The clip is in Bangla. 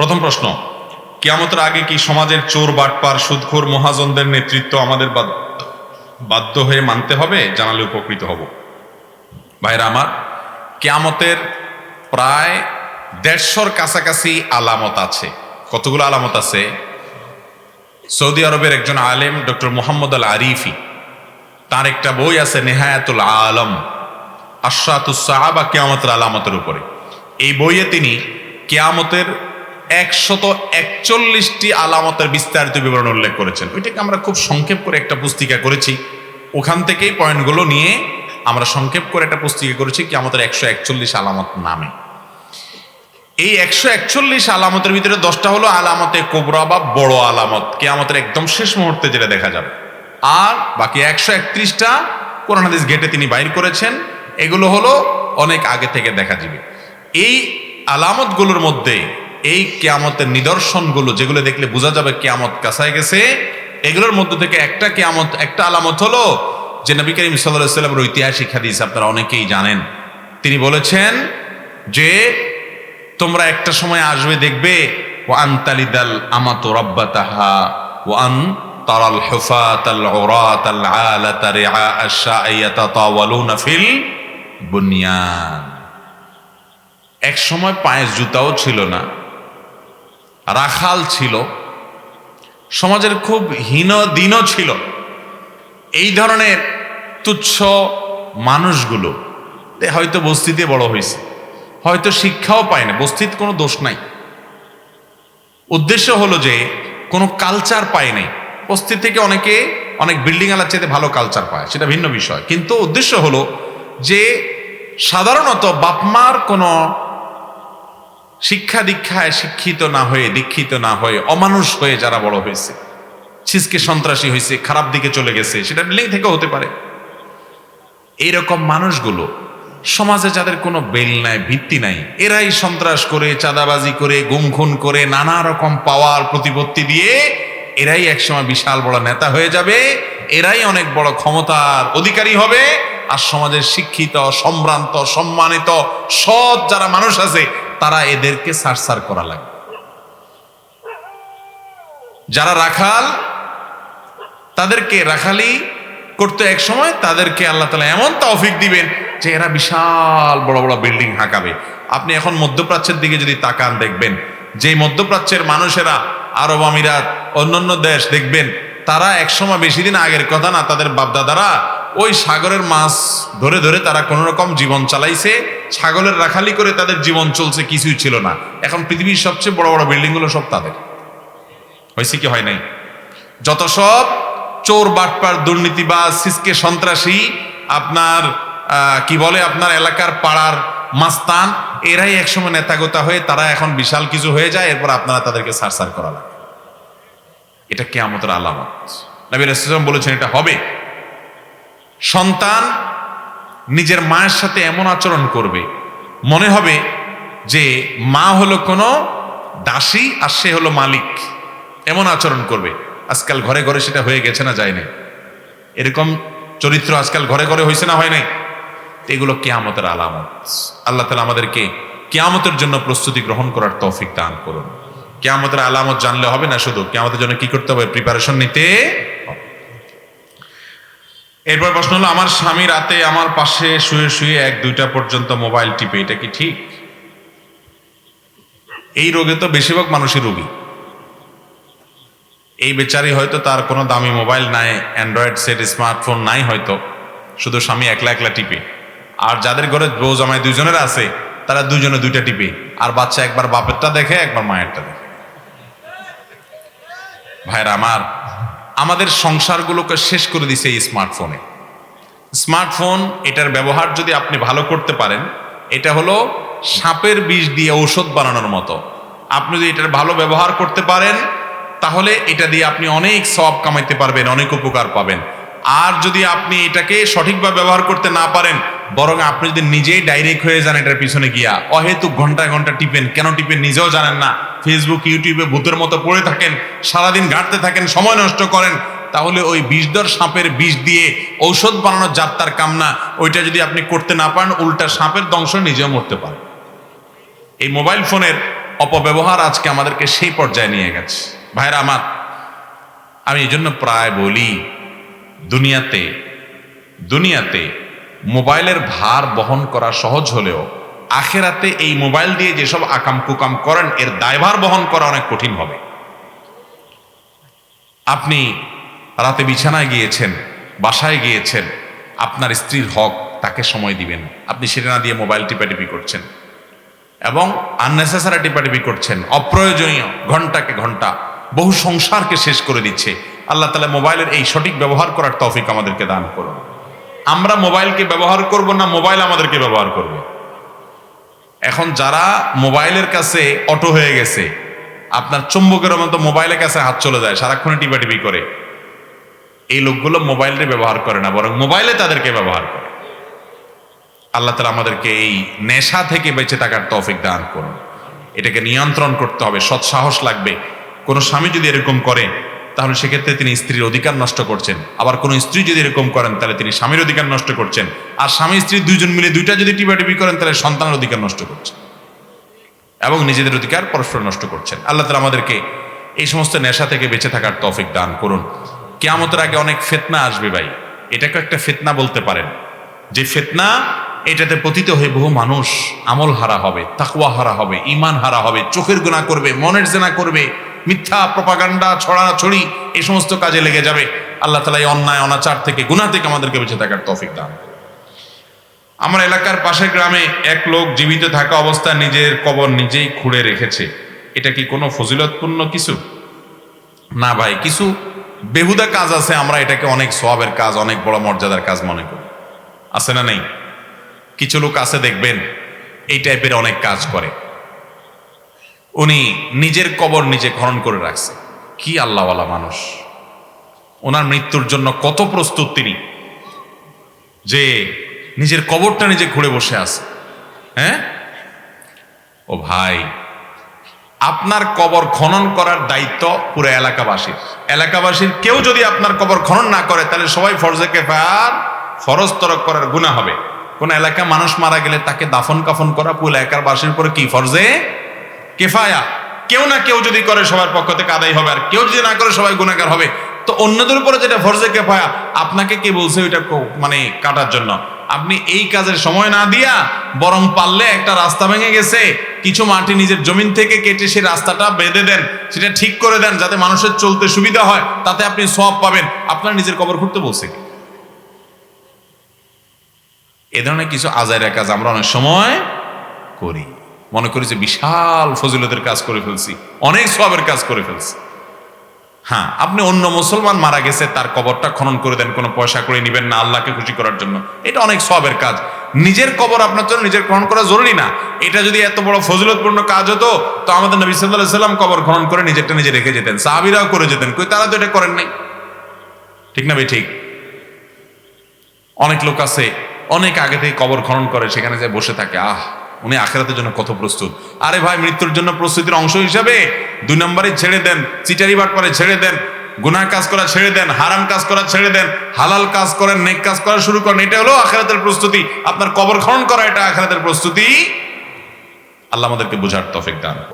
প্রথম প্রশ্ন, কিয়ামতের আগে কি সমাজের চোর, বাটপার, সুদখোর, মহাজনদের নেতৃত্ব আমাদের বাধ্য হয়ে মানতে হবে, জানালে উপকৃত হব? ভাইরা আমার, কিয়ামতের প্রায় দেড়শোর কাছাকাছি আলামত আছে। কতগুলো আলামত আছে? সৌদি আরবের একজন আলেম, ডক্টর মোহাম্মদ আল আরিফি, তার একটা বই আছে, নেহায়াতুল আলম আশরাতুসাহাবা কেয়ামতের আলামতের উপরে। এই বইয়ে তিনি কেয়ামতের একশত একচল্লিশটি আলামতের বিস্তারিত বিবরণ উল্লেখ করেছেন। ওইটাকে আমরা খুব সংক্ষেপ করে একটা পুস্তিকা করেছি। ওখান থেকেই পয়েন্টগুলো নিয়ে আমরা সংক্ষেপ করে একটা পুস্তিকা করেছি কি আমাদের একশো একচল্লিশ আলামত নামে। এই একশো একচল্লিশ আলামতের ভিতরে দশটা হলো আলামতে কোবরা বা বড় আলামত। কেয়ামতের একদম শেষ মুহূর্তে যেটা দেখা যাবে। আর বাকি একশো একত্রিশটা কোরআন গেটে তিনি বাইর করেছেন। এগুলো হলো অনেক আগে থেকে দেখা যাবে। এই আলামতগুলোর মধ্যে এই কেয়ামতের নিদর্শনগুলো, যেগুলো দেখলে বোঝা যাবে কেয়ামত কাছায় গেছে, এগুলোর মধ্য থেকে একটা কেয়ামত, একটা আলামত হলো যে নবী করিম সাল্লামের ঐতিহাসিক হাদিস আপনারা অনেকেই জানেন। তিনি বলেছেন যে, তোমরা একটা সময় আসবে দেখবে ও আন্তালিদাল আমাত রব্বাতাহা ও আন তারাল হুফাত আল উরাত আল আলাত রিআ আশ-শাইয়াতা তাওয়ালুনা ফিল বুনিয়ান। এক সময় পায়ের জুতাও ছিল না। রাখাল ছিল, সমাজের খুব হীন দিনও ছিল। এই ধরনের তুচ্ছ মানুষগুলো হয়তো বস্তিতে বড় হয়েছে। হয়তো শিক্ষাও পায় না, বস্তিত কোনো দোষ নাই। উদ্দেশ্য হলো যে, কোনো কালচার পায় নাই। বস্তি থেকে অনেকে অনেক বিল্ডিং আলার চাইতে ভালো কালচার পায়, সেটা ভিন্ন বিষয়। কিন্তু উদ্দেশ্য হলো যে, সাধারণত বাপমার কোনো শিক্ষা দীক্ষায় শিক্ষিত না হয়ে, দীক্ষিত না হয়ে, অমানুষ হয়ে যারা বড় হয়েছে, ছিসকে সন্ত্রাসী হয়েছে, খারাপ দিকে চলে গেছে, সেটা বিল্ডিং থেকে হতে পারে। এইরকম মানুষগুলো সমাজে যাদের কোনো বেল নাই, ভিত্তি নাই, এরাই সন্ত্রাস করে, চাঁদাবাজি করে গুম খুন করে, নানা রকম পাওয়ার প্রতিপত্তি দিয়ে এরাই একসময় বিশাল বড় নেতা হয়ে যাবে, এরাই অনেক বড় ক্ষমতার অধিকারী হবে। আর সমাজের শিক্ষিত, সম্ভ্রান্ত, সম্মানিত সৎ যারা মানুষ আছে তারা এদেরকে সারসার করা লাগবে যারা রাখাল, তাদেরকে রাখালি করতে এক সময় তাদেরকে আল্লাহ তালা এমন তৌফিক দিবেন যে এরা বিশাল বড় বড় বিল্ডিং হাঁকাবে। আপনি এখন মধ্যপ্রাচ্যের দিকে যদি তাকান দেখবেন যে মধ্যপ্রাচ্যের মানুষেরা আরব আমিরাত, অন্যান্য দেশ দেখবেন, তারা একসময় বেশি দিন আগের কথা না, তাদের বাপদাদারা ওই সাগরের মাছ ধরে ধরে তারা কোনো রকম জীবন চালাইছে। ছাগলের রাখালি করে তাদের জীবন চলছে, কিছুই ছিল না। এখন পৃথিবীর সবচেয়ে বড় বড় বিল্ডিংগুলো সব তাদের। হয়েছে কি, হয় নাই? যত সব চোর, বাটপার, দুর্নীতিবাজ, সিসকে সন্ত্রাসী, আপনার কি বলে, আপনার এলাকার পাড়ার মাস্তান, এরাই একসময় নেতাগোতা হয়ে তারা এখন বিশাল কিছু হয়ে যায়, এরপর আপনারা তাদেরকে সারসার করা লাগে। এটা কেয়ামতের আলামত। নবী রাসূলুল্লাহ বলেছেন, এটা হবে। সন্তান নিজের মায়ের সাথে এমন আচরণ করবে। মনে হবে যে মা হলো কোনো দাসী আর সে হলো মালিক। এমন আচরণ করবে। আজকাল ঘরে ঘরে সেটা হয়ে গেছে না যায় নাই এরকম চরিত্র আজকাল ঘরে ঘরে হয়েছে না হয় নাই? এগুলো কেয়ামতের আলামত। আল্লাহ তালা আমাদেরকে কেয়ামতের জন্য প্রস্তুতি গ্রহণ করার তৌফিক দান করুন। কেয়ামতের আলামত জানলে হবে না শুধু। কেয়ামতের জন্য কি করতে হবে? প্রিপারেশন নিতে। এরপর প্রশ্ন হলো, আমার স্বামী রাতে আমার পাশে শুয়ে শুয়ে এক, দুইটা পর্যন্ত মোবাইল টিপে, এটা কি ঠিক? এই রোগে তো বেশিরভাগ মানুষই রোগী। এই বেচারি হয়তো তার কোনো দামি মোবাইল নাই, অ্যান্ড্রয়েড সেট, স্মার্টফোন নাই হয়তো, শুধু স্বামী একলা একলা টিপে। আর যাদের ঘরে বউ জামাই দুইজনের আছে, তারা দুজনে দুইটা টিপে। আর বাচ্চা একবার বাপেরটা দেখে, একবার মায়েরটা দেখে। ভাইরা আমার আমাদের সংসারগুলোকে শেষ করে দিছে এই স্মার্টফোনে স্মার্টফোন এটার ব্যবহার যদি আপনি ভালো করতে পারেন, এটা হলো সাপের বিষ দিয়ে ঔষধ বানানোর মতো। আপনি যদি এটার ভালো ব্যবহার করতে পারেন, তাহলে এটা দিয়ে আপনি অনেক সব কামাইতে পারবেন, অনেক উপকার পাবেন। আর যদি আপনি এটাকে সঠিকভাবে ব্যবহার করতে না পারেন বরং আপনি যদি নিজেই ডাইরেক্ট হয়ে যান এটার পিছনে গিয়া, অহেতুক ঘন্টায় ঘণ্টা টিপেন, কেন টিপেন নিজেও জানেন না। ফেসবুক ইউটিউবে ভূতের মতো পড়ে থাকেন, সারাদিন ঘাটতে থাকেন, সময় নষ্ট করেন, তাহলে ওই বিষদর সাপের বিষ দিয়ে ঔষধ বানানোর যাত্রার কামনা ওইটা যদি আপনি করতে না পারেন, উল্টা সাপের দংশ নিজেও মরতে পারেন এই মোবাইল ফোনের অপব্যবহার আজকে আমাদেরকে সেই পর্যায়ে নিয়ে গেছে। ভাইরা আমার, আমি এই জন্য প্রায় বলি, দুনিয়াতে দুনিয়াতে মোবাইলের ভার বহন করা সহজ হলেও আখেরাতে এই মোবাইল দিয়ে যেসব আকাম কুকাম করেন, এর দায়ভার বহন করা অনেক কঠিন হবে। আপনি রাতে বিছানায় গিয়েছেন, বাসায় গিয়েছেন, আপনার স্ত্রীর হক তাকে সময় দিবেন। আপনি সেটা না দিয়ে মোবাইল টিপাটিপি করছেন এবং আননেসেসারি টিপাটিপি করছেন, অপ্রয়োজনীয়, ঘন্টাকে ঘণ্টা, বহু সংসারকে শেষ করে দিচ্ছে। আল্লাহ তালা মোবাইলের এই সঠিক ব্যবহার করার তৌফিক আমাদেরকে দান করুন। আমরা মোবাইলকে ব্যবহার করব না মোবাইল আমাদেরকে ব্যবহার করবে? এখন যারা মোবাইলের কাছে অটো হয়ে গেছে, আপনার চুম্বকের মতো মোবাইলের কাছে হাত চলে যায়, সারাক্ষণ টিপাটিপি করে। এই লোকগুলো মোবাইলটা ব্যবহার করে না, বরং মোবাইলে তাদেরকে ব্যবহার করে। আল্লাহ তালা আমাদেরকে এই নেশা থেকে বেঁচে থাকার তৌফিক দান করুন। এটাকে নিয়ন্ত্রণ করতে হবে সৎ সাহস লাগবে। কোনো স্বামী যদি এরকম করে তাহলে সেক্ষেত্রে তিনি স্ত্রীর অধিকার নষ্ট করছেন। আবার কোনো স্ত্রী যদি এরকম করেন, তাহলে তিনি স্বামীর অধিকার নষ্ট করছেন। আর স্বামী স্ত্রী দুইজন মিলে দুইটা যদি টিপাটিপি করেন, তাহলে সন্তানের অধিকার নষ্ট করছেন। এবং নিজেদের অধিকার পরস্পর নষ্ট করছেন। আল্লাহ তালা আমাদেরকে এই সমস্ত নেশা থেকে বেঁচে থাকার তৌফিক দান করুন। কেয়ামতের আগে অনেক ফেতনা আসবে ভাই। এটাকে একটা ফেতনা বলতে পারেন। যে ফেতনা এটাতে পতিত হয়ে বহু মানুষ আমল হারা হবে তাকুয়া হারা হবে ইমান হারা হবে, চোখের গুণা করবে, মনের জেনা করবে মিথ্যা প্রপাগান্ডা, ছড়াছড়ি এই সমস্ত কাজে লেগে যাবে। আল্লাহ তালা এই অন্যায়, অনাচার থেকে গুণা থেকে আমাদেরকে বেঁচে থাকার তৌফিক দান আমার এলাকার পাশের গ্রামে এক লোক জীবিত থাকা অবস্থায় নিজের কবর নিজেই খুঁড়ে রেখেছে। এটা কি কোনো ফজিলতপূর্ণ কিছু? না ভাই, কিছু বেহুদা কাজ আছে, আমরা এটাকে অনেক সোয়াবের কাজ, অনেক বড় মর্যাদার কাজ মনে করি। আছে না নেই? কিছু লোক আছে, দেখবেন, এই টাইপের অনেক কাজ করে। উনি নিজের কবর নিজে খনন করে রাখছে। কি আল্লাহওয়ালা মানুষ। ওনার মৃত্যুর জন্য কত প্রস্তুত তিনি। যে নিজের কবরটা নিজে ঘুরে বসে আছে। হ্যাঁ? ও ভাই, আপনার কবর খনন করার দায়িত্ব পুরো এলাকাবাসীর। এলাকাবাসীর কেউ যদি আপনার কবর খনন না করে, তাহলে সবাই ফরজে কেফার ফরজ তরক করার গুণা হবে। কোন এলাকা মানুষ মারা গেলে তাকে দাফন কাফন করা পুরো এলাকার বাসীর উপরে কি ফরজে? কেফায়া। কেউ না কেউ যদি করে সবার পক্ষ থেকে আদায় হবে, আর কেউ যদি না করে সবাই গুণাগার হবে। তো অন্যদের উপরে যেটা ফরজে কেফায়া, আপনাকে কে বলছে ওইটা মানে কাটার জন্য? আপনি এই কাজের সময় না দিয়া বরং পারলে একটা রাস্তা ভেঙে গেছে, কিছু মাটি নিজের জমিন থেকে কেটে সেই রাস্তাটা বেঁধে দেন, সেটা ঠিক করে দেন, যাতে মানুষের চলতে সুবিধা হয়, তাতে আপনি সব পাবেন। আপনার নিজের কবর খুঁড়তে বলছে এ ধরনের কিছু আজাইরা কাজ আমরা অনেক সময় করি। মনে করি যে বিশাল ফজিলতের কাজ করে ফেলছি, অনেক সবের কাজ করে ফেলছি। হ্যাঁ আপনি অন্য মুসলমান মারা গেছে, তার কবরটা খনন করে দেন, কোনো পয়সা করে নিবেন না আল্লাহকে খুশি করার জন্য। এটা অনেক সবের কাজ। নিজের কবর আপনার জন্য নিজের খনন করা জরুরি না। এটা যদি এত বড় ফজিলতপূর্ণ কাজ হতো, তো আমাদের নবী সাল্লাহ সাল্লাম কবর খনন করে নিজেরটা নিজে রেখে যেতেন। সাহাবিরাও করে যেতেন। কই, তারা তো এটা করেন নাই। ঠিক না ভাই, ঠিক? অনেক লোক আছে, অনেক আগে থেকে কবর খনন করে, সেখানে যে বসে থাকে। আহ উনি আখেরাতের জন্য কত প্রস্তুত? আরে ভাই, মৃত্যুর জন্য প্রস্তুতির অংশ হিসাবে দুই নম্বরে ছেড়ে দেন, চিটারি বাটপারে ছেড়ে দেন, গুনাহ কাজ করা ছেড়ে দেন, হারাম কাজ করা ছেড়ে দেন, হালাল কাজ করেন, নেক কাজ করা শুরু করেন, এটা হলো আখেরাতের প্রস্তুতি। আপনার কবর খনন করা এটা আখেরাতের প্রস্তুতি। আল্লাহ আমাদেরকে বোঝার তফিক দান।